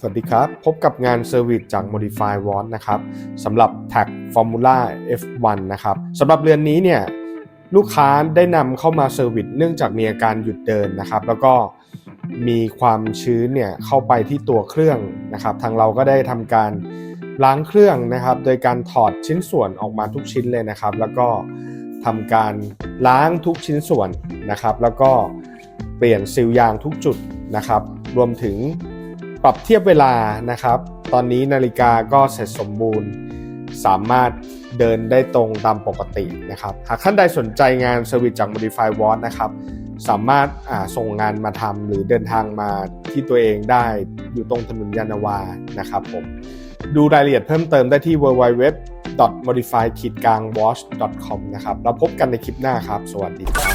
สวัสดีครับ พบกับงานเซอร์วิสจาก Modify w a t นะครับสำหรับ Tag Formula F1 นะครับสำหรับเรือนนี้เนี่ยลูกค้าได้นำเข้ามาเซอร์วิสเนื่องจากมีอาการหยุดเดินนะครับ แล้วก็มีความชื้นเนี่ยเข้าไปที่ตัวเครื่องนะครับ ทางเราก็ได้ทำการล้างเครื่องนะครับ โดยการถอดชิ้นส่วนออกมาทุกชิ้นเลยนะครับ แล้วก็ทำการล้างทุกชิ้นส่วนนะครับ แล้วก็เปลี่ยนซีลยางทุกจุดนะครับ รวมถึง ปรับเทียบเวลานะครับ ตอนนี้นาฬิกาก็เสร็จสมบูรณ์ สามารถเดินได้ตรงตามปกตินะครับ หากท่านใดสนใจงานเซอร์วิสจาก Modify Watch นะครับ สามารถส่งงานมาทำหรือเดินทางมาที่ตัวเองได้อยู่ตรงถนนยานาวานะครับผมดูรายละเอียดเพิ่มเติมได้ที่ www.modify-watch.com นะครับแล้วพบกันในคลิปหน้าครับ สวัสดีครับ